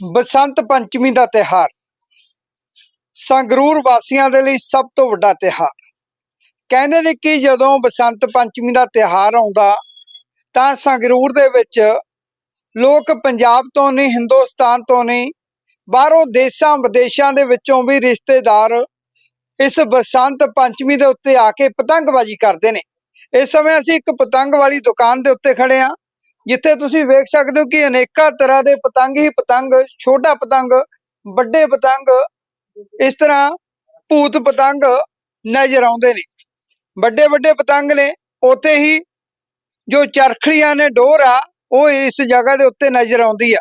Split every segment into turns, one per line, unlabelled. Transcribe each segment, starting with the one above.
ਬਸੰਤ ਪੰਚਮੀ ਦਾ ਤਿਹਾਰ ਸੰਗਰੂਰ ਵਾਸੀਆਂ ਦੇ ਲਈ ਸਭ ਤੋਂ ਵੱਡਾ ਤਿਹਾਰ ਕਹਿੰਦੇ ਨੇ ਕਿ ਜਦੋਂ ਬਸੰਤ ਪੰਚਮੀ ਦਾ ਤਿਹਾਰ ਆਉਂਦਾ, ਤਾਂ ਸੰਗਰੂਰ ਦੇ ਵਿੱਚ ਲੋਕ ਪੰਜਾਬ ਤੋਂ ਨਹੀਂ, ਹਿੰਦੁਸਤਾਨ ਤੋਂ ਨਹੀਂ, ਬਾਹਰੋਂ ਦੇਸ਼ਾਂ ਵਿਦੇਸ਼ਾਂ ਦੇ ਵਿੱਚੋਂ ਵੀ ਰਿਸ਼ਤੇਦਾਰ ਇਸ ਬਸੰਤ ਪੰਚਮੀ ਦੇ ਉੱਤੇ ਆ ਕੇ ਪਤੰਗਬਾਜ਼ੀ ਕਰਦੇ ਨੇ। ਇਸ ਸਮੇਂ ਅਸੀਂ ਇੱਕ ਪਤੰਗ ਵਾਲੀ ਦੁਕਾਨ ਦੇ ਉੱਤੇ ਖੜੇ ਆ ਜਿੱਥੇ ਤੁਸੀਂ ਵੇਖ ਸਕਦੇ ਹੋ ਕਿ ਅਨੇਕਾਂ ਤਰ੍ਹਾਂ ਦੇ ਪਤੰਗ ਹੀ ਪਤੰਗ ਛੋਟਾ ਪਤੰਗ ਵੱਡੇ ਪਤੰਗ ਇਸ ਤਰ੍ਹਾਂ ਭੂਤ ਪਤੰਗ ਨਜ਼ਰ ਆਉਂਦੇ ਨੇ। ਵੱਡੇ ਵੱਡੇ ਪਤੰਗ ਨੇ ਉੱਥੇ ਹੀ ਜੋ ਚਰਖੜੀਆਂ ਨੇ ਡੋਰ ਆ ਉਹ ਇਸ ਜਗ੍ਹਾ ਦੇ ਉੱਤੇ ਨਜ਼ਰ ਆਉਂਦੀ ਆ।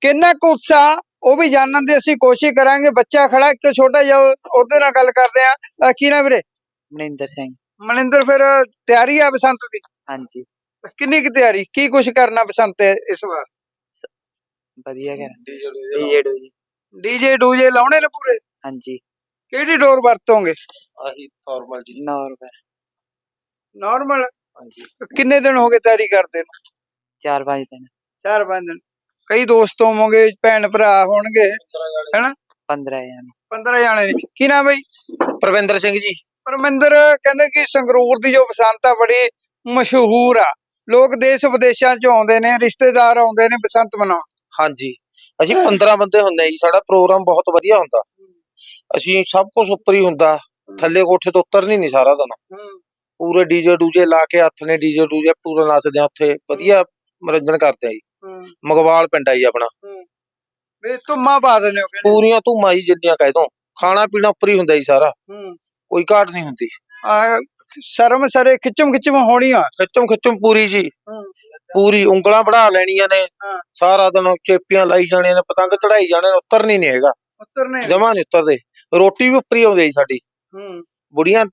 ਕਿੰਨਾ ਕੁ ਉਤਸ਼ਾਹ ਉਹ ਵੀ ਜਾਣਨ ਦੀ ਅਸੀਂ ਕੋਸ਼ਿਸ਼ ਕਰਾਂਗੇ। ਬੱਚਾ ਖੜਾ ਇੱਕ ਛੋਟਾ ਜਿਹਾ ਉਹ- ਉਹਦੇ ਨਾਲ ਗੱਲ ਕਰਦੇ ਆ ਕੀ ਨਾ ਵੀਰੇ?
ਮਨਿੰਦਰ ਸਿੰਘ।
ਮਨਿੰਦਰ ਫਿਰ ਤਿਆਰੀ ਆ ਬਸੰਤ ਦੀ?
ਹਾਂਜੀ।
ਕਿੰਨੀ ਕੁ ਤਿਆਰੀ? ਕੀ ਕੁਝ ਕਰਨਾ ਬਸੰਤ ਤੇ ਇਸ ਵਾਰ?
ਵਧੀਆ ਕਰ। ਡੀਜੇ ਡੂ ਜੀ
ਡੀਜੇ। ਡੂਜੇ ਲਾਉਣੇ ਨੇ ਪੂਰੇ?
ਹਾਂਜੀ।
ਕਿਹੜੀ ਡੋਰ ਵਰਤੋਗੇ?
ਆਹੀ ਨਾਰਮਲ ਜੀ।
ਨੌਰਮਲ।
ਨਾਰਮਲ?
ਹਾਂਜੀ।
ਕਿੰਨੇ ਦਿਨ ਹੋ ਗਏ ਤਿਆਰੀ ਕਰਦੇ ਨੂੰ?
ਚਾਰ ਪੰਜ ਦਿਨ।
ਚਾਰ ਪੰਜ ਦਿਨ। ਕਈ ਦੋਸਤ ਹੋਵੋਗੇ ਭੈਣ ਭਰਾ ਹੋਣਗੇ ਹੈਨਾ?
15 ਜਾਣੇ।
15 ਜਾਣੇ ਕੀ ਨਾਮ ਬਈ?
ਪ੍ਰਵਿੰਦਰ ਸਿੰਘ ਜੀ।
ਪਰਮਿੰਦਰ ਕਹਿੰਦੇ ਕਿ ਸੰਗਰੂਰ ਦੀ ਜੋ ਬਸੰਤ ਆ ਬੜੀ ਮਸ਼ਹੂਰ ਆ। ਲੋਕ ਦੇਸ਼ ਵਿਦੇਸ਼ਾਂ ਚੋਂ ਆਉਂਦੇ ਨੇ ਰਿਸ਼ਤੇਦਾਰ ਆਉਂਦੇ ਨੇ ਬਸੰਤ ਮਨਾਉਣ।
ਹਾਂਜੀ। ਅਸੀਂ 15 ਬੰਦੇ ਹੁੰਦੇ ਜੀ ਸਾਡਾ ਪ੍ਰੋਗਰਾਮ ਬਹੁਤ ਵਧੀਆ ਹੁੰਦਾ। ਅਸੀਂ ਸਭ ਕੁਝ ਉੱਪਰ ਹੀ ਹੁੰਦਾ। ਥੱਲੇ ਕੋਠੇ ਤੋਂ ਉਤਰਨੀ ਨਹੀਂ ਸਾਰਾ ਦਿਨ। ਪੂਰੇ ਡੀਜੇ ਡੂਜੇ ਲਾ ਕੇ ਹੱਥ ਨੇ ਡੀਜੇ ਡੂਜੇ ਪੂਰਾ ਨੱਚਦੇ ਆ ਉੱਥੇ। ਵਧੀਆ ਮਨੋਰੰਜਨ ਕਰਦੇ ਆ ਜੀ। ਮਗਵਾਲ ਪਿੰਡ ਆ ਜੀ ਆਪਣਾ।
ਵੇ ਤੁਮਾ ਪਾ ਦਿੰਦੇ ਹੋ
ਪੂਰੀਆਂ ਧੂਮਾਂ ਜੀ ਜਿੰਨੀਆਂ ਕਹਿ ਦੋ। ਖਾਣਾ ਪੀਣਾ ਉੱਪਰ ਹੀ ਹੁੰਦਾ ਜੀ ਸਾਰਾ।
ਹੂੰ।
ਕੋਈ ਘਾਟ ਨਹੀਂ ਹੁੰਦੀ।
ਆ ਸ਼ਰਮ ਸਰੇ ਖਿੱਚਮ ਖਿੱਚਮ ਹੋਣੀ ਆ
ਖਿੱਚਮ ਖਿੱਚਮ ਪੂਰੀ ਜੀ। ਪੂਰੀ ਉਂਗਲਾਂ ਬਣਾ ਲੈਣੀਆਂ ਨੇ। ਸਾਰਾ ਦਿਨ ਚੇਪੀਆਂ ਲਾਈ ਜਾਣੀਆਂ ਨੇ ਪਤੰਗ ਚੜਾਈ ਜਾਣੇ ਨੇ ਉਤਰਨੀ ਨਹੀਂ ਹੈਗਾ।
ਉਤਰਨੇ
ਜਮਾ ਨਹੀਂ ਉਤਰਦੇ। ਰੋਟੀ ਵੀ ਉੱਪਰ ਹੀ ਆਉਂਦੀ ਸਾਡੀ।
ਹੂੰ।
ਬੁੜੀਆਂ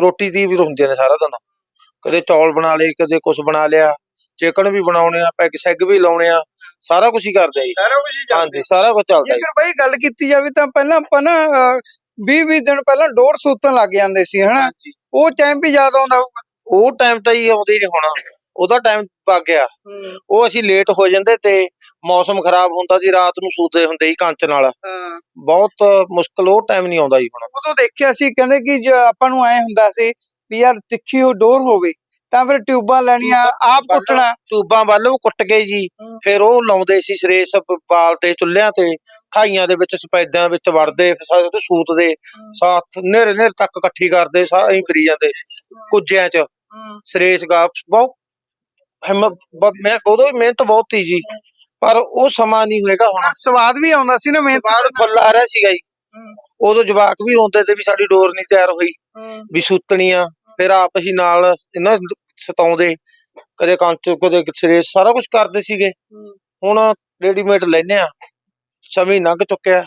ਰੋਟੀ ਦੀ ਵੀ ਹੁੰਦੀਆਂ ਨੇ ਸਾਰਾ ਦਿਨ। ਕਦੇ ਚੌਲ ਬਣਾ ਲਏ ਕਦੇ ਕੁਝ ਬਣਾ ਲਿਆ। ਚਿਕਨ ਵੀ ਬਣਾਉਣੇ ਆ ਪੈਗ ਸੈਗ ਵੀ ਲਾਉਣੇ ਆ। ਸਾਰਾ ਕੁਝ ਹੀ ਕਰਦੇ ਆ ਜੀ।
ਸਾਰਾ ਕੁਝ ਹੀ
ਹਾਂਜੀ ਸਾਰਾ ਕੁਝ ਚੱਲਦਾ
ਜੇਕਰ ਬਈ ਗੱਲ ਕੀਤੀ ਜਾਵੇ ਤਾਂ ਪਹਿਲਾਂ ਆਪਾਂ ਨਾ 20 20 ਦਿਨ ਪਹਿਲਾਂ ਡੋਰ ਸੂਤਣ ਲੱਗ ਜਾਂਦੇ ਸੀ ਹਨਾ। ਉਹ ਟਾਈਮ ਵੀ ਯਾਦ ਆਉਂਦਾ ਹੋਊਗਾ।
ਉਹ ਟਾਈਮ ਤਾਂ ਹੀ ਆਉਂਦਾ ਹੀ ਨਹੀਂ ਹੋਣਾ। ਉਹਦਾ ਟਾਈਮ ਪੱਕ ਗਿਆ। ਉਹ ਅਸੀਂ ਲੇਟ ਹੋ ਜਾਂਦੇ ਤੇ ਮੌਸਮ ਖਰਾਬ ਹੁੰਦਾ ਸੀ ਰਾਤ ਨੂੰ ਸੂਤੇ ਹੁੰਦੇ ਸੀ ਕੰਚ ਨਾਲ।
ਹਾਂ।
ਬਹੁਤ ਮੁਸ਼ਕਲ ਉਹ ਟਾਈਮ ਨਹੀਂ ਆਉਂਦਾ ਜੀ ਹੁਣ।
ਉਦੋਂ ਦੇਖਿਆ ਸੀ ਕਹਿੰਦੇ ਕਿ ਜੇ ਆਪਾਂ ਨੂੰ ਐ ਹੁੰਦਾ ਸੀ ਵੀ ਯਾਰ ਤਿੱਖੀ ਉਹ ਡੋਰ ਹੋਵੇ ਤਾਂ ਫਿਰ ਟਿਊਬਾਂ ਲੈਣੀਆਂ ਆਪ ਕੁੱਟਣਾ।
ਟੂਬਾਂ ਵੱਲ ਉਹ ਕੁੱਟ ਕੇ ਜੀ। ਫਿਰ ਉਹ ਲਾਉਂਦੇ ਸੀ ਸਰੇਸ ਬਾਲ ਤੇ ਚੁੱਲ੍ਹਿਆਂ ਤੇ ਖਾਈਆਂ ਦੇ ਵਿੱਚ ਸਪੈਦਾਂ ਵਿੱਚ ਵੜਦੇ ਤੇ ਸੂਤ ਦੇ। ਸਾਥ ਨੇਰੇ ਨੇਰੇ ਤੱਕ ਇਕੱਠੀ ਕਰਦੇ ਸਾਰੀ ਫਰੀ ਜਾਂਦੇ ਕੁੱਜਿਆਂ 'ਚ। ਸਰੇਸ ਗਾ ਬਹੁਤ ਹਿੰਮਤ ਮੈਂ ਉਦੋਂ ਹੀ ਮਿਹਨਤ ਬਹੁਤ ਸੀ ਜੀ। ਪਰ ਉਹ ਸਮਾਂ ਨਹੀਂ ਹੋਏਗਾ ਹੁਣ।
ਸਵਾਦ ਵੀ ਆਉਂਦਾ ਸੀ ਨਾ ਮਿਹਨਤ
ਬਾਹਰ ਫੁੱਲ ਆ ਰਿਹਾ ਸੀਗਾ ਜੀ। ਉਦੋਂ ਜਵਾਕ ਵੀ ਰੋਂਦੇ ਤੇ ਵੀ ਸਾਡੀ ਡੋਰ ਨਹੀਂ ਤਿਆਰ ਹੋਈ। ਵੀ ਸੁੱਤਣੀ ਆ ਫਿਰ ਆਪ ਅਸੀਂ ਨਾਲ ਇਹਨਾਂ ਨੂੰ ਸਤਾਉਂਦੇ ਕਦੇ ਕੰਚ ਕਦੇ ਸਿਰੇ ਸਾਰਾ ਕੁਝ ਕਰਦੇ ਸੀਗੇ। ਹੁਣ ਰੈਡੀਮੇਡ ਲੈਨੇ ਆ ਸਮੇਂ ਲੰਘ ਚੁੱਕਿਆ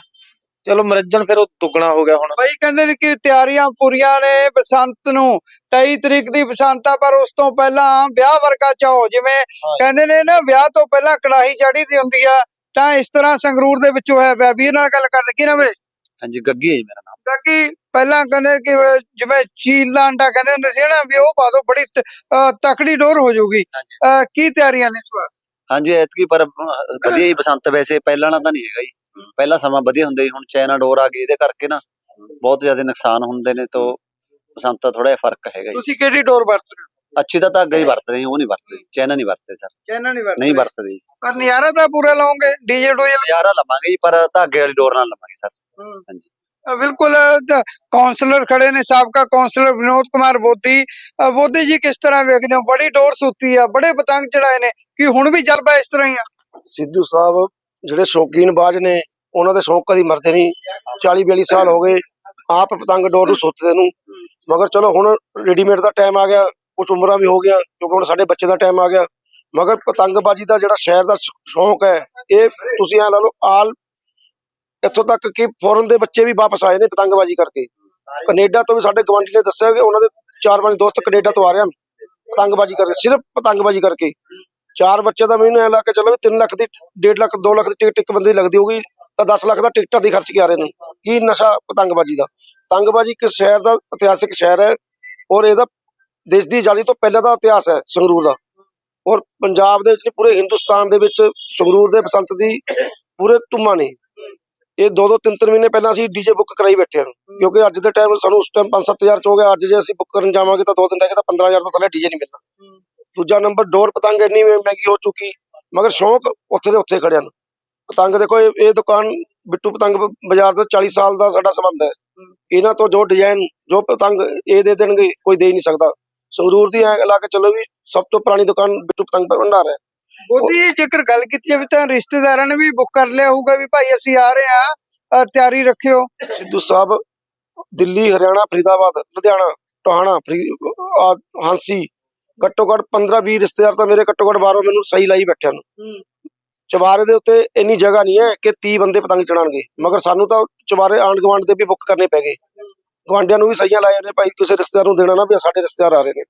ਚਲੋ ਮਨੋਰੰਜਨ ਫਿਰ ਉਹ ਦੁੱਗਣਾ ਹੋ ਗਿਆ ਹੁਣ।
ਬਈ ਕਹਿੰਦੇ ਨੇ ਕਿ ਤਿਆਰੀਆਂ ਪੂਰੀਆਂ ਨੇ ਬਸੰਤ ਨੂੰ। 23 ਤਰੀਕ ਦੀ ਬਸੰਤ ਆ ਪਰ ਉਸ ਤੋਂ ਪਹਿਲਾਂ ਵਿਆਹ ਵਰਗਾ ਚਾਹੋ ਜਿਵੇਂ ਕਹਿੰਦੇ ਨੇ ਨਾ ਵਿਆਹ ਤੋਂ ਪਹਿਲਾਂ ਕੜਾਹੀ ਚਾੜੀ ਦੀ ਹੁੰਦੀ ਆ ਤਾਂ ਇਸ ਤਰ੍ਹਾਂ ਸੰਗਰੂਰ ਦੇ ਵਿੱਚ ਹੋਇਆ ਪਿਆ ਵੀਰ ਨਾਲ ਗੱਲ ਕਰਦੇ ਕੀ ਨਾ ਵੀਰੇ।
ਹਾਂਜੀ ਗੱਗੀ ਹੈ ਜੀ ਮੇਰਾ ਨਾਮ।
ਬਾਕੀ ਪਹਿਲਾਂ ਕਹਿੰਦੇ ਕਿ ਜਿਵੇਂ ਚੀਲ ਅੰਡਾ ਕਹਿੰਦੇ ਹੁੰਦੇ ਸੀ ਨਾ ਵੀ ਉਹ ਪਾ ਦੋ ਬੜੀ ਤਕੜੀ ਡੋਰ ਹੋ ਜਾਊਗੀ। ਕੀ ਤਿਆਰੀਆਂ ਨੇ ਇਸ ਵਾਰ?
ਹਾਂਜੀ ਐਤਕੀ ਪਰ ਵਧੀਆ ਹੀ ਬਸੰਤ ਵੈਸੇ ਪਹਿਲਾਂ ਨਾਲ ਤਾਂ ਨਹੀਂ ਹੈਗਾ ਜੀ। ਪਹਿਲਾਂ ਸਮਾਂ ਵਧੀਆ ਹੁੰਦਾ ਜੀ ਹੁਣ ਚਾਈਨਾ ਡੋਰ ਆ ਗਈ ਇਹਦੇ ਕਰਕੇ ਨਾ ਬਹੁਤ ਜ਼ਿਆਦਾ ਨੁਕਸਾਨ ਹੁੰਦੇ ਨੇ ਤੋਂ ਬਸੰਤ ਦਾ ਥੋੜਾ ਜਿਹਾ ਫ਼ਰਕ ਹੈਗਾ ਜੀ।
ਤੁਸੀਂ ਕਿਹੜੀ ਡੋਰ ਵਰਤ ਰਹੇ ਹੋ?
ਅੱਛੀ ਤਾਂ ਧਾਗਾ ਹੀ ਵਰਤਦੇ ਉਹ ਨਹੀਂ ਵਰਤਦੇ ਚਾਈਨਾ ਨਹੀਂ ਵਰਤਦੇ ਸਰ।
ਚੈਨਾ ਨਹੀਂ ਵਰਤ
ਨਹੀਂ ਵਰਤਦੇ
ਪਰ ਨਜ਼ਾਰਾ ਤਾਂ ਪੂਰਾ ਲਾਉਂਗੇ ਡੀਜੇ ਡੋਜੇ
ਨਜ਼ਾਰਾ ਲਵਾਂਗੇ ਜੀ ਪਰ ਧਾਗੇ ਵਾਲੀ ਡੋਰ ਨਾਲ ਲਵਾਂਗੇ ਸਰ। ਹਾਂਜੀ।
ਬਿਲਕੁਲ ਅ, ਕਾਉਂਸਲਰ ਖੜੇ ਨੇ ਸਾਬਕਾ ਕਾਉਂਸਲਰ ਵਿਨੋਦ ਕੁਮਾਰ ਬੋਦੀ। ਬੋਦੀ ਜੀ ਕਿਸ ਤਰ੍ਹਾਂ ਵੇਖਦੇ ਹੋ? ਬੜੀ ਡੋਰ ਸੁੱਤੀ ਆ ਬੜੇ ਪਤੰਗ ਚੜਾਏ ਨੇ। ਕਿ ਹੁਣ ਵੀ ਚੱਲ ਇਸ ਤਰ੍ਹਾਂ ਹੀ ਆ?
ਸਿੱਧੂ ਸਾਹਿਬ ਜਿਹੜੇ ਸ਼ੌਕੀਨ ਨੇ ਉਹਨਾਂ ਦੇ ਸ਼ੌਕ ਕਦੀ ਮਰਦੇ ਨਹੀਂ। 40 42 ਸਾਲ ਹੋ ਗਏ ਆਪ ਪਤੰਗ ਡੋਰ ਨੂੰ ਸੁੱਤਦੇ ਨੂੰ। ਮਗਰ ਚਲੋ ਹੁਣ ਰੈਡੀਮੇਡ ਦਾ ਟਾਈਮ ਆ ਗਿਆ ਕੁਝ ਉਮਰਾਂ ਵੀ ਹੋ ਗਿਆ ਕਿਉਂਕਿ ਹੁਣ ਸਾਡੇ ਬੱਚੇ ਦਾ ਟਾਈਮ ਆ ਗਿਆ। ਮਗਰ ਪਤੰਗਬਾਜ਼ੀ ਦਾ ਜਿਹੜਾ ਸ਼ਹਿਰ ਦਾ ਸ਼- ਸ਼ੌਕ ਹੈ ਇਹ ਤੁਸੀਂ ਐ ਲਾ ਲਓ ਆਲ ਇੱਥੋਂ ਤੱਕ ਕਿ ਫੋਰਨ ਦੇ ਬੱਚੇ ਵੀ ਵਾਪਸ ਆਏ ਨੇ ਪਤੰਗਬਾਜ਼ੀ ਕਰਕੇ। ਕੈਨੇਡਾ ਤੋਂ ਵੀ ਸਾਡੇ ਗਵਾਂਢੀ ਨੇ ਦੱਸਿਆ ਕਿ ਉਹਨਾਂ ਦੇ ਚਾਰ ਪੰਜ ਦੋਸਤ ਕੈਨੇਡਾ ਤੋਂ ਆ ਰਹੇ ਹਨ ਪਤੰਗਬਾਜ਼ੀ ਕਰਕੇ ਸਿਰਫ ਪਤੰਗਬਾਜ਼ੀ ਕਰਕੇ। ਚਾਰ ਬੱਚੇ ਦਾ ਮੈਨੂੰ ਐ ਲਾ ਕੇ ਚੱਲੋ ਵੀ 3 ਲੱਖ ਦੀ 1.5 ਲੱਖ 2 ਲੱਖ ਦੀ ਟਿਕਟ ਇੱਕ ਬੰਦੇ ਦੀ ਲੱਗਦੀ ਹੋਊਗੀ ਤਾਂ 10 ਲੱਖ ਦਾ ਟਿਕਟਾਂ ਦੀ ਖਰਚ ਕੇ ਆ ਰਹੇ ਨੇ। ਕੀ ਨਸ਼ਾ ਪਤੰਗਬਾਜ਼ੀ ਦਾ? ਪਤੰਗਬਾਜ਼ੀ ਇੱਕ ਸ਼ਹਿਰ ਦਾ ਇਤਿਹਾਸਿਕ ਸ਼ਹਿਰ ਹੈ ਔਰ ਇਹਦਾ ਦੇਸ਼ ਦੀ ਆਜ਼ਾਦੀ ਤੋਂ ਪਹਿਲਾਂ ਦਾ ਇਤਿਹਾਸ ਹੈ ਸੰਗਰੂਰ ਦਾ। ਔਰ ਪੰਜਾਬ ਦੇ ਵਿੱਚ ਨਹੀਂ, ਪੂਰੇ ਹਿੰਦੁਸਤਾਨ ਦੇ ਵਿੱਚ ਸੰਗਰੂਰ ਦੇ ਬਸੰਤ ਦੀ ਪੂਰੇ ਧੁੰਮਾਂ ਨੇ। ਇਹ ਦੋ ਦੋ ਤਿੰਨ ਤਿੰਨ ਮਹੀਨੇ ਪਹਿਲਾਂ ਅਸੀਂ ਡੀਜੇ ਬੁੱਕ ਕਰਾਈ ਬੈਠੇ ਹਾਂ। ਕਿਉਂਕਿ ਅੱਜ ਦੇ ਟਾਈਮ ਸਾਨੂੰ ਉਸ ਟਾਈਮ 5-7000 ਚ ਹੋ ਗਿਆ। ਅੱਜ ਜੇ ਅਸੀਂ ਬੁੱਕ ਕਰਨ ਜਾਵਾਂਗੇ ਤਾਂ ਦੋ ਦਿਨ ਰਹਿ ਤਾਂ 15000 ਤੋਂ ਥੱਲੇ ਡੀਜੇ ਨਹੀਂ ਮਿਲਣਾ। ਦੂਜਾ ਨੰਬਰ ਡੋਰ ਪਤੰਗ ਇੰਨੀ ਮਹਿ- ਮਹਿੰਗੀ ਹੋ ਚੁੱਕੀ। ਮਗਰ ਸ਼ੌਂਕ ਉੱਥੇ ਦੇ ਉੱਥੇ ਖੜਿਆ ਨੂੰ ਪਤੰਗ ਦੇਖੋ ਇਹ ਇਹ ਦੁਕਾਨ ਬਿੱਟੂ ਪਤੰਗ ਬਾਜ਼ਾਰ ਤੋਂ 40 ਸਾਲ ਦਾ ਸਾਡਾ ਸੰਬੰਧ ਹੈ। ਇਹਨਾਂ ਤੋਂ ਜੋ ਡਿਜ਼ਾਈਨ ਜੋ ਪਤੰਗ ਇਹ ਦੇ ਦੇਣਗੇ ਕੋਈ ਦੇ ਹੀ ਨਹੀਂ ਸਕਦਾ। ਸੰਗਰੂਰ ਦੀ ਐ ਲਾ ਕੇ ਚੱਲੋ ਵੀ ਸਭ ਤੋਂ ਪੁਰਾਣੀ ਦੁਕਾਨ ਬਿੱਟੂ ਪਤੰਗ ਭੰਡਾਰ ਹੈ।
ਉਹਦੀ ਜੇਕਰ ਗੱਲ ਕੀਤੀ ਜਾਵੇ ਤਾਂ ਰਿਸ਼ਤੇਦਾਰਾਂ ਨੇ ਵੀ ਬੁੱਕ ਕਰ ਲਿਆ ਹੋਊਗਾ ਵੀ ਭਾਈ ਅਸੀਂ ਆ ਰਹੇ ਆ ਤਿਆਰੀ ਰੱਖਿਓ।
ਸਿੱਧੂ ਸਾਹਿਬ ਦਿੱਲੀ ਹਰਿਆਣਾ ਫਰੀਦਾਬਾਦ ਲੁਧਿਆਣਾ ਟੋਹਾਣਾ ਹਾਂਸੀ ਘੱਟੋ ਘੱਟ 15 20 ਰਿਸ਼ਤੇਦਾਰ ਤਾਂ ਮੇਰੇ ਘੱਟੋ ਘੱਟ ਬਾਹਰੋਂ ਮੈਨੂੰ ਸਹੀ ਲਾਈ ਬੈਠਿਆਂ ਨੂੰ। ਚਵਾਰੇ ਦੇ ਉੱਤੇ ਇੰਨੀ ਜਗ੍ਹਾ ਨਹੀਂ ਹੈ ਕਿ 30 ਬੰਦੇ ਪਤੰਗ ਚੜਾਣਗੇ ਮਗਰ ਸਾਨੂੰ ਤਾਂ ਚਵਾਰੇ ਆਂਡ ਗਵਾਂਡ ਦੇ ਵੀ ਬੁੱਕ ਕਰਨੇ ਪੈ ਗਏ। ਗਵਾਂਡਿਆਂ ਨੂੰ ਵੀ ਸਹੀਆਂ ਲਾਏ ਨੇ ਭਾਈ ਕਿਸੇ ਰਿਸ਼ਤੇਦਾਰ ਨੂੰ ਦੇਣਾ ਨਾ ਵੀ ਸਾਡੇ ਰਿਸ਼ਤੇਦਾਰ ਆ ਰਹੇ ਨੇ।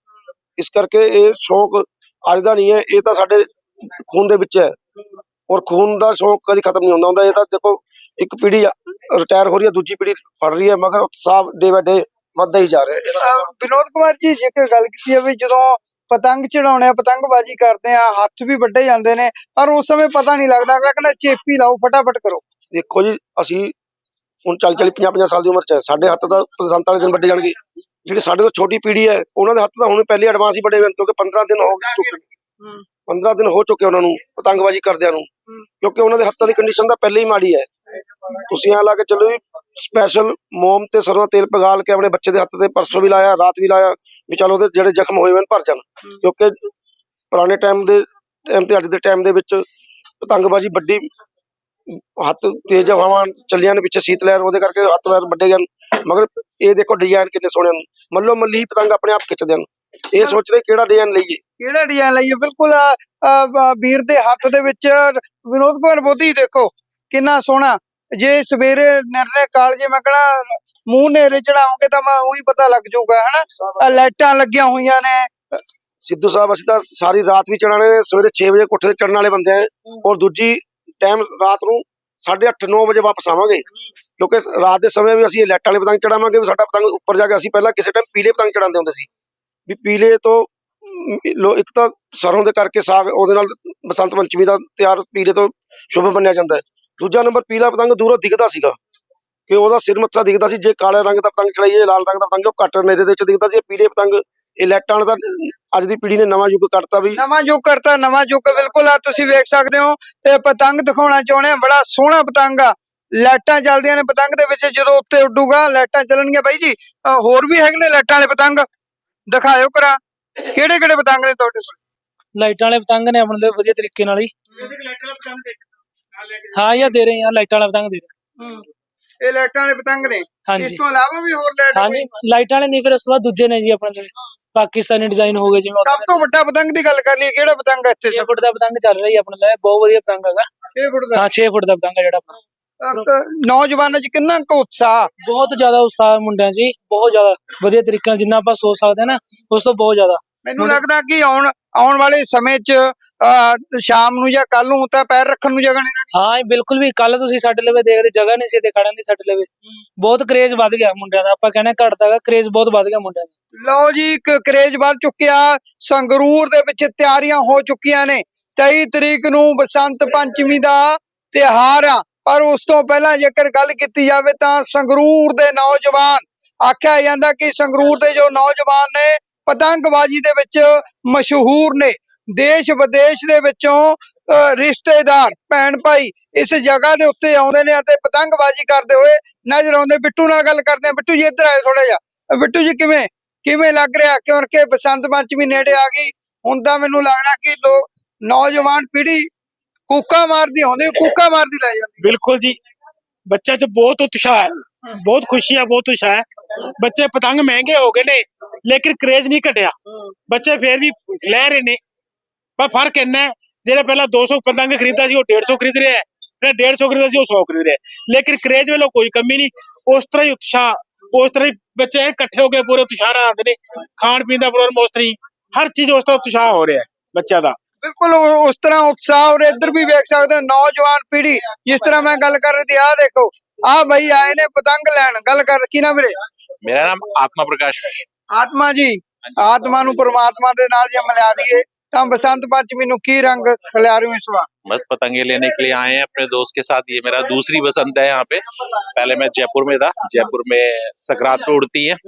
ਇਸ ਕਰਕੇ ਇਹ ਸ਼ੌਂਕ ਅੱਜ ਦਾ ਨਹੀਂ ਹੈ ਇਹ ਤਾਂ ਸਾਡੇ ਖੂਨ ਦੇ ਵਿੱਚ ਹੈ। ਔਰ ਖੂਨ ਦਾ ਸ਼ੌਂਕ ਕਦੀ ਖਤਮ ਨਹੀਂ ਹੁੰਦਾ ਹੁੰਦਾ ਇਹ ਤਾਂ ਦੇਖੋ ਇੱਕ ਪੀੜ੍ਹੀ ਰਿਟਾਇਰ ਹੋ ਰਹੀ ਹੈ ਦੂਜੀ ਪੀੜ੍ਹੀ ਫੜ ਰਹੀ ਹੈ ਮਗਰ ਉਤਸ਼ਾਹ ਡੇ ਬਾਏ ਡੇ ਵੱਧਦਾ ਹੀ ਜਾ ਰਿਹਾ ਹੈ। ਇਹਦਾ
ਵਿਨੋਦ ਕੁਮਾਰ ਜੀ ਜੇਕਰ ਗੱਲ ਕੀਤੀ ਜਾਵੇ ਜਦੋਂ ਪਤੰਗ ਚੜਾਉਣੇ ਆ ਪਤੰਗਬਾਜ਼ੀ ਕਰਦੇ ਆ ਹੱਥ ਵੀ ਵੱਡੇ ਜਾਂਦੇ ਨੇ ਪਰ ਉਸ ਸਮੇਂ ਪਤਾ ਨਹੀਂ ਲੱਗਦਾ ਅਗਲਾ ਕਹਿੰਦਾ ਚੇਪੀ ਲਾਓ ਫਟਾਫਟ ਕਰੋ।
ਦੇਖੋ ਜੀ ਅਸੀਂ ਹੁਣ ਚੱਲ ਚੱਲ 50 50 ਸਾਲ ਦੀ ਉਮਰ ਚ ਸਾਡੇ ਹੱਥ ਤਾਂ ਬਸੰਤ ਵਾਲੇ ਦਿਨ ਵੱਡੇ ਜਾਣਗੇ। ਜਿਹੜੀ ਸਾਡੇ ਤੋਂ ਛੋਟੀ ਪੀੜ੍ਹੀ ਹੈ ਉਹਨਾਂ ਦੇ ਹੱਥ ਤਾਂ ਹੁਣ ਪਹਿਲੇ ਐਡਵਾਂਸ ਹੀ ਵੱਡੇ ਨੇ ਕਿਉਂਕਿ 15 ਦਿਨ ਹੋ ਚੁੱਕੇ 15 ਦਿਨ ਹੋ ਚੁੱਕੇ ਉਹਨਾਂ ਨੂੰ ਪਤੰਗਬਾਜ਼ੀ ਕਰਦਿਆਂ ਨੂੰ। ਕਿਉਂਕਿ ਉਹਨਾਂ ਦੇ ਹੱਥਾਂ ਦੀ ਕੰਡੀਸ਼ਨ ਤਾਂ ਪਹਿਲੇ ਹੀ ਮਾੜੀ ਹੈ। ਤੁਸੀਂ ਆ ਲਾ ਕੇ ਚੱਲੋ ਵੀ ਸਪੈਸ਼ਲ ਮੋਮ ਤੇ ਸਰੋਂ ਤੇਲ ਪਿਘਾਲ ਕੇ ਆਪਣੇ ਬੱਚੇ ਦੇ ਹੱਥ ਤੇ ਪਰਸੋਂ ਵੀ ਲਾਇਆ ਰਾਤ ਵੀ ਲਾਇਆ ਵੀ ਚਲੋ ਉਹਦੇ ਜਿਹੜੇ ਜ਼ਖਮ ਹੋਏ ਨੇ ਭਰ ਜਾਣ। ਕਿਉਂਕਿ ਪੁਰਾਣੇ ਟਾਈਮ ਦੇ ਟਾਈਮ ਤੇ ਅੱਜ ਦੇ ਟਾਈਮ ਦੇ ਵਿੱਚ ਪਤੰਗਬਾਜ਼ੀ ਵੱਡੀ ਹੱਥ ਤੇਜ਼ ਹਵਾਵਾਂ ਚੱਲੀਆਂ ਨੇ ਪਿੱਛੇ ਸੀਤ ਲਹਿਰ ਉਹਦੇ ਕਰਕੇ ਹੱਥ ਪੈਰ ਵੱਡੇ ਗਏ। ਮਗਰ ਇਹ ਦੇਖੋ ਡਿਜ਼ਾਈਨ ਕਿੰਨੇ ਸੋਹਣੇ ਹਨ ਮੱਲੋ ਮੱਲੀ ਹੀ ਪਤੰਗ ਆਪਣੇ ਆਪ ਖਿੱਚਦੇ ਹਨ। ਇਹ ਸੋਚ ਰਹੇ ਕਿਹੜਾ ਡਿਜ਼ਾਈਨ ਲਈਏ?
ਕਿਹੜਾ ਡਿਜ਼ਾਈਨ ਲਈਏ? ਬਿਲਕੁਲ ਵੀਰ ਦੇ ਹੱਥ ਦੇ ਵਿੱਚ ਵਿਨੋਦ ਕੁਮਾਰ ਬੋਧੀ ਦੇਖੋ ਕਿੰਨਾ ਸੋਹਣਾ। ਜੇ ਸਵੇਰੇ ਨਿਰਣੇ ਕਾਲਜੇ ਮੈਂ ਕਹਣਾ ਮੂੰਹ ਨੇਰੇ ਚੜਾਉਂਗੇ ਤਾਂ ਮੈਂ ਉਹੀ ਪਤਾ ਲੱਗ ਜਾਊਗਾ ਹਨਾ? ਲਾਈਟਾਂ ਲੱਗੀਆਂ ਹੋਈਆਂ ਨੇ।
ਸਿੱਧੂ ਸਾਹਿਬ ਅਸੀਂ ਤਾਂ ਸਾਰੀ ਰਾਤ ਵੀ ਚੜਾਣੇ ਨੇ ਸਵੇਰੇ 6 ਵਜੇ ਕੋਠੇ ਤੇ ਚੜਨ ਵਾਲੇ ਬੰਦੇ ਆ। ਔਰ ਦੂਜੀ ਟਾਈਮ ਰਾਤ ਨੂੰ 8:30 9 ਵਜੇ ਵਾਪਸ ਆਵਾਂਗੇ। ਕਿਉਂਕਿ ਰਾਤ ਦੇ ਸਮੇਂ ਵੀ ਅਸੀਂ ਲਾਈਟਾਂ ਵਾਲੇ ਪਤੰਗ ਚੜਾਵਾਂਗੇ ਵੀ ਸਾਡਾ ਪਤੰਗ ਉੱਪਰ ਜਾ ਕੇ ਅਸੀਂ ਪਹਿਲਾਂ ਕਿਸੇ ਟਾਈਮ ਪੀਲੇ ਪਤੰਗ ਚੜਾਉਂਦੇ ਹੁੰਦੇ ਸੀ। ਵੀ ਪੀਲੇ ਤੋਂ ਲੋ ਇੱਕ ਤਾਂ ਸਰੋਂ ਦੇ ਕਰਕੇ ਸਾਗ ਉਹਦੇ ਨਾਲ ਬਸੰਤ ਪੰਚਮੀ ਦਾ ਤਿਆਰ ਪੀਲੇ ਤੋਂ ਸ਼ੁਭ ਮੰਨਿਆ ਜਾਂਦਾ ਹੈ। ਦੂਜਾ ਨੰਬਰ ਪੀਲਾ ਪਤੰਗ ਦੂਰੋਂ ਦਿਖਦਾ ਸੀਗਾ ਕਿ ਉਹਦਾ ਸਿਰ ਮੱਥਾ ਦਿਖਦਾ ਸੀ ਜੇ ਕਾਲੇ ਰੰਗ ਦਾ ਪਤੰਗ ਚੜਾਈਏ ਲਾਲ ਰੰਗ ਦਾ ਪਤੰਗ ਉਹ ਘੱਟ ਨੇਰੇ ਦੇ ਵਿੱਚ ਦਿਖਦਾ ਸੀ। ਪੀਲੇ ਪਤੰਗ ਇਹ ਲਾਈਟਾਂ ਵਾਲਾ ਅੱਜ ਦੀ ਪੀੜ੍ਹੀ ਨੇ ਨਵਾਂ ਯੁੱਗ ਕੱਢਤਾ ਵੀ।
ਨਵਾਂ ਯੁੱਗ ਕਰਤਾ ਨਵਾਂ ਯੁੱਗ ਬਿਲਕੁਲ ਆ ਤੁਸੀਂ ਵੇਖ ਸਕਦੇ ਹੋ ਇਹ ਪਤੰਗ ਦਿਖਾਉਣਾ ਚਾਹੁੰਦੇ ਆ ਬੜਾ ਸੋਹਣਾ ਪਤੰਗ ਆ। ਲਾਈਟਾਂ ਚੱਲਦੀਆਂ ਨੇ ਪਤੰਗ ਦੇ ਵਿੱਚ ਜਦੋਂ ਉੱਤੇ ਉੱਡੂਗਾ ਲਾਈਟਾਂ ਚੱਲਣਗੀਆਂ ਬਾਈ ਜੀ। ਅ, ਹੋਰ ਵੀ ਹੈਗੇ ਨੇ ਲਾਈਟਾਂ ਵਾਲੇ ਪਤੰਗ? ਦਿਖਾਇਓ ਕਰਾ। ਕਿਹੜੇ ਕਿਹੜੇ ਪਤੰਗ ਨੇ ਤੁਹਾਡੇ ਕੋਲ?
ਲਾਈਟਾਂ ਵਾਲੇ ਪਤੰਗ ਨੇ ਆਪਣੇ ਲਈ ਵਧੀਆ ਤਰੀਕੇ ਨਾਲ ਹੀ। ਹਾਂ ਯਾ ਦੇ ਰਹੇ ਹਾਂ ਲਾਈਟਾਂ ਵਾਲਾ ਪਤੰਗ ਦੇ ਰਹੇ
ਇਹ ਲਾਈਟਾਂ ਵਾਲੇ ਪਤੰਗ ਨੇ? ਇਸ ਤੋਂ ਇਲਾਵਾ ਵੀ ਹੋਰ ਲਾਈਟ
ਹਾਂਜੀ ਲਾਈਟਾਂ ਵਾਲੇ ਨਹੀਂ ਫਿਰ ਉਸ ਤੋਂ ਬਾਅਦ ਦੂਜੇ ਨੇ ਜੀ ਆਪਣੇ ਲਈ ਪਾਕਿਸਤਾਨੀ ਡਿਜ਼ਾਈਨ ਹੋ ਗਏ ਜਿਵੇਂ
ਸਭ ਤੋਂ ਵੱਡਾ ਪਤੰਗ ਦੀ ਗੱਲ ਕਰ ਲਈਏ ਕਿਹੜਾ ਪਤੰਗ ਇੱਥੇ?
6 ਫੁੱਟ ਦਾ ਪਤੰਗ ਚੱਲ ਰਿਹਾ ਆਪਣੇ ਲਈ ਬਹੁਤ ਵਧੀਆ ਪਤੰਗ ਹੈਗਾ।
6 ਫੁੱਟ ਦਾ?
ਹਾਂ 6 ਫੁੱਟ ਦਾ ਪਤੰਗ ਹੈ ਜਿਹੜਾ ਆਪਣਾ।
ਨੌਜਵਾਨਾਂ 'ਚ ਕਿੰਨਾ ਕੁ ਉਤਸ਼ਾਹ?
ਬਹੁਤ ਜ਼ਿਆਦਾ ਉਤਸ਼ਾਹ ਮੁੰਡਿਆਂ 'ਚ ਜੀ ਬਹੁਤ ਜ਼ਿਆਦਾ ਵਧੀਆ ਤਰੀਕੇ ਨਾਲ ਜਿੰਨਾ ਆਪਾਂ ਸੋਚ ਸਕਦੇ ਹਾਂ ਨਾ ਉਸ ਤੋਂ ਬਹੁਤ ਜ਼ਿਆਦਾ।
ਮੈਨੂੰ ਲੱਗਦਾ ਕਿ ਆਉਣ ਆਉਣ ਵਾਲੇ ਸਮੇਂ 'ਚ ਸ਼ਾਮ ਨੂੰ ਜਾਂ ਕੱਲ ਨੂੰ ਤਾਂ ਪੈਰ ਰੱਖਣ ਨੂੰ ਜਗ੍ਹਾ ਨਹੀਂ ਰਹਿਣੀ
ਹਾਂ ਇਹ ਬਿਲਕੁਲ ਵੀ ਕੱਲ ਤੁਸੀਂ ਸਾਡੇ ਲਵੇ ਦੇਖਦੇ ਜਗ੍ਹਾ ਨਹੀਂ ਸੀ ਤੇ ਖੜਨ ਦੀ ਸਾਡੇ ਲਵੇ। ਬਹੁਤ ਕਰੇਜ਼ ਵੱਧ ਗਿਆ ਮੁੰਡਿਆਂ ਦਾ ਆਪਾਂ ਕਹਿੰਦੇ ਘਟਦਾਗਾ ਕਰੇਜ਼ ਬਹੁਤ ਵੱਧ ਗਿਆ ਮੁੰਡਿਆਂ ਦਾ।
ਲਓ ਜੀ ਇੱਕ ਕਰੇਜ ਵੱਧ ਚੁੱਕਿਆ ਸੰਗਰੂਰ ਦੇ ਵਿੱਚ ਤਿਆਰੀਆਂ ਹੋ ਚੁੱਕੀਆਂ ਨੇ। 23 ਤਰੀਕ ਨੂੰ ਬਸੰਤ ਪੰਚਮੀ ਦਾ ਤਿਹਾਰ ਆ। ਪਰ ਉਸ ਤੋਂ ਪਹਿਲਾਂ ਜੇਕਰ ਗੱਲ ਕੀਤੀ ਜਾਵੇ ਤਾਂ ਸੰਗਰੂਰ ਦੇ ਨੌਜਵਾਨ, ਆਖਿਆ ਜਾਂਦਾ ਕਿ ਸੰਗਰੂਰ ਦੇ ਜੋ ਨੌਜਵਾਨ ਨੇ ਪਤੰਗਬਾਜ਼ੀ ਦੇ ਵਿੱਚ ਮਸ਼ਹੂਰ ਨੇ। ਦੇਸ਼ ਵਿਦੇਸ਼ ਦੇ ਵਿੱਚੋਂ ਰਿਸ਼ਤੇਦਾਰ, ਭੈਣ ਭਾਈ ਇਸ ਜਗ੍ਹਾ ਦੇ ਉੱਤੇ ਆਉਂਦੇ ਨੇ ਅਤੇ ਪਤੰਗਬਾਜ਼ੀ ਕਰਦੇ ਹੋਏ ਨਜ਼ਰ ਆਉਂਦੇ। ਬਿੱਟੂ ਨਾਲ ਗੱਲ ਕਰਦੇ ਆ ਬਿੱਟੂ ਜੀ ਇੱਧਰ ਆਏ ਥੋੜਾ ਜਿਹਾ। ਬਿੱਟੂ ਜੀ ਕਿਵੇਂ? ਕਿਵੇਂ ਲੱਗ ਰਿਹਾ? ਕਿਉਂਕਿ ਬਸੰਤ ਪੰਚਮੀ ਨੇੜੇ ਆ ਗਈ। ਹੁਣ ਤਾਂ ਮੈਨੂੰ ਲੱਗਦਾ ਕਿ ਲੋਕ ਨੌਜਵਾਨ ਪੀੜ੍ਹੀ ਕੂਕਾ ਮਾਰਦੀ, ਆਉਂਦੀ ਕੂਕਾ ਮਾਰਦੀ ਲੈ ਜਾਂਦੀ।
ਬਿਲਕੁਲ ਜੀ। ਬੱਚਿਆਂ 'ਚ ਬਹੁਤ ਉਤਸ਼ਾਹ ਹੈ। ਬਹੁਤ ਖੁਸ਼ੀ ਹੈ, ਬਹੁਤ ਉਤਸ਼ਾਹ ਹੈ। ਬੱਚੇ ਪਤੰਗ ਮਹਿੰਗੇ ਹੋ ਗਏ ਨੇ, ਲੇਕਿਨ ਕਰੇਜ਼ ਨਹੀਂ ਘਟਿਆ। ਬੱਚੇ ਫੇਰ ਵੀ ਲੈ ਰਹੇ ਨੇ। ਪਰ ਫ਼ਰਕ ਇੰਨਾ ਹੈ, ਜਿਹੜੇ ਪਹਿਲਾਂ 200 ਪਤੰਗ ਖਰੀਦਦਾ ਸੀ, ਉਹ 150 ਖਰੀਦ ਰਿਹਾ ਹੈ। ਜਿਹੜਾ 150 ਖਰੀਦਦਾ ਸੀ, ਉਹ 100 ਖਰੀਦ ਰਿਹਾ ਹੈ। ਲੇਕਿਨ ਕਰੇਜ਼ ਵੱਲੋਂ ਕੋਈ ਕਮੀ ਨਹੀਂ। ਉਸ ਤਰ੍ਹਾਂ ਹੀ ਉਤਸ਼ਾਹ, ਉਸ ਤਰ੍ਹਾਂ ਹੀ ਬੱਚੇ ਇਕੱਠੇ ਹੋ ਕੇ ਪੂਰੇ ਉਤਸ਼ਾਹ ਨਾਲ ਆਉਂਦੇ ਨੇ। ਖਾਣ ਪੀਣ ਦਾ ਪ੍ਰੋਗਰਾਮ ਉਸ ਤਰ੍ਹਾਂ ਹੀ, ਹਰ ਚੀਜ਼ ਉਸ ਤਰ੍ਹਾਂ ਉਤਸ਼ਾਹ ਹੋ ਰਿਹਾ ਹੈ ਬੱਚਿਆਂ ਦਾ।
ਬਿਲਕੁਲ ਉਸ ਤਰ੍ਹਾਂ ਉਤਸ਼ਾਹ ਔਰ ਇੱਧਰ ਵੀ ਵੇਖ ਸਕਦੇ ਹੋ ਨੌਜਵਾਨ ਪੀੜ੍ਹੀ ਜਿਸ ਤਰ੍ਹਾਂ ਮੈਂ ਗੱਲ ਕਰ ਰਹੀ ਸੀ ਆਹ ਦੇਖੋ ਆਹ ਬਈ ਆਏ ਨੇ ਪਤੰਗ ਲੈਣ ਗੱਲ ਕਰ ਕੀ ਨਾ ਵੀਰੇ?
ਮੇਰਾ ਨਾਮ ਆਤਮਾ ਪ੍ਰਕਾਸ਼
ਆਤਮਾ ਜੀ ਆਤਮਾ ਨੂੰ ਪਰਮਾਤਮਾ ਦੇ ਨਾਲ ਜੇ ਮਿਲਾ ਦਈਏ। ਤਾਂ ਬਸੰਤ ਪੰਚਮੀ ਨੂੰ ਕੀ ਰੰਗ ਖਿਲਾ ਰਹੇ ਹੋ ਇਸ ਵਾਰ
बस पतंगे लेने के लिए आए हैं अपने दोस्त के साथ ये मेरा दूसरी बसंत है यहाँ पे पहले मैं जयपुर में था जयपुर में सकरात पे उड़ती है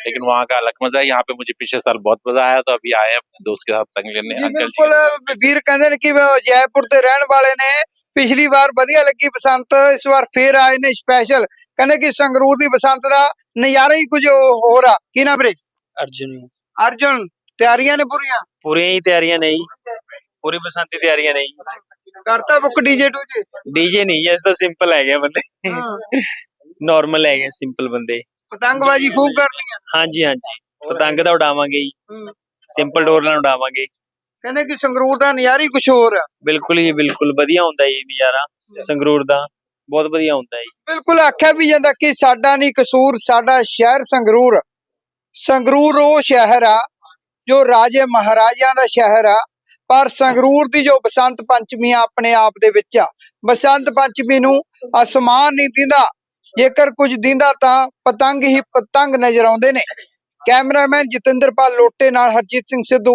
लेकिन वहाँ का अलग मजा है यहाँ पे मुझे पिछले साल बहुत मजा आया तो अभी आए हैं अपने दोस्त के साथ पतंग लेने
ਜੀ
अंकल जी
ਬਿਲਕੁਲ ਵੀਰ ਕਹਿੰਦੇ ਨੇ ਕਿ ਉਹ ਜੈਪੁਰ ਦੇ ਰਹਿਣ ਵਾਲੇ ਨੇ ਪਿਛਲੀ ਵਾਰ ਵਧੀਆ ਲੱਗੀ ਬਸੰਤ ਇਸ ਵਾਰ ਫੇਰ ਆਏ ਨੇ ਸਪੈਸ਼ਲ ਕਹਿੰਦੇ ਕਿ ਸੰਗਰੂਰ ਦੀ ਬਸੰਤ ਦਾ ਨਜ਼ਾਰਾ ਹੀ ਕੁਝ ਹੋਰ ਆ ਕੀ ਨਾ ਵੀਰੇ
ਅਰਜੁਨ
ਅਰਜੁਨ ਤਿਆਰੀਆਂ ਨੇ ਪੂਰੀਆਂ?
ਪੂਰੀਆਂ ਹੀ ਤਿਆਰੀਆਂ ਨੇ ਜੀ। ਪੂਰੀ ਬਸੰਤੀ ਤਿਆਰੀਆਂ ਨੇ ਜੀ।
ਕਰਤਾ ਬੁੱਕ ਡੀਜੇ ਟੂਜੇ
ਡੀਜੇ ਨਹੀਂ ਐਸ ਤਾਂ ਸਿੰਪਲ ਹੈਗੇ ਬੰਦੇ। ਨਾਰਮਲ ਹੈਗੇ ਸਿੰਪਲ ਬੰਦੇ।
ਪਤੰਗਬਾਜੀ ਖੂਬ ਕਰ ਲਈਆਂ।
ਹਾਂਜੀ ਹਾਂਜੀ। ਪਤੰਗ ਤਾਂ ਉਡਾਵਾਂਗੇ ਜੀ। ਸਿੰਪਲ ਡੋਰ ਨਾਲ ਉਡਾਵਾਂਗੇ।
ਕਹਿੰਦੇ ਕਿ ਸੰਗਰੂਰ ਦਾ ਨਜ਼ਾਰਾ ਹੀ ਕੁਝ ਹੋਰ ਆ।
ਬਿਲਕੁਲ ਹੀ ਬਿਲਕੁਲ। ਵਧੀਆ ਹੁੰਦਾ ਜੀ ਨਜ਼ਾਰਾ। ਸੰਗਰੂਰ ਦਾ ਬਹੁਤ ਵਧੀਆ ਹੁੰਦਾ ਜੀ।
ਬਿਲਕੁਲ ਆਖਿਆ ਵੀ ਜਾਂਦਾ ਕਿ ਸਾਡਾ ਨਹੀਂ ਕਸੂਰ ਸਾਡਾ ਸ਼ਹਿਰ ਸੰਗਰੂਰ ਸੰਗਰੂਰ ਉਹ ਸ਼ਹਿਰ ਆ ਜੋ ਰਾਜੇ ਮਹਾਰਾਜਿਆਂ ਦਾ ਸ਼ਹਿਰ ਆ, ਪਰ ਸੰਗਰੂਰ ਦੀ ਜੋ ਬਸੰਤ ਪੰਚਮੀ ਆ, ਆਪਣੇ ਆਪ ਦੇ ਵਿੱਚ ਆ। ਬਸੰਤ ਪੰਚਮੀ ਨੂੰ ਅਸਮਾਨ ਨਹੀਂ ਦਿੰਦਾ, ਜੇਕਰ ਕੁਝ ਦਿੰਦਾ ਤਾਂ ਪਤੰਗ ਹੀ ਪਤੰਗ ਨਜ਼ਰ ਆਉਂਦੇ ਨੇ। ਕੈਮਰਾਮੈਨ ਜਤਿੰਦਰਪਾਲ ਲੋਟੇ ਨਾਲ ਹਰਜੀਤ ਸਿੰਘ ਸਿੱਧੂ।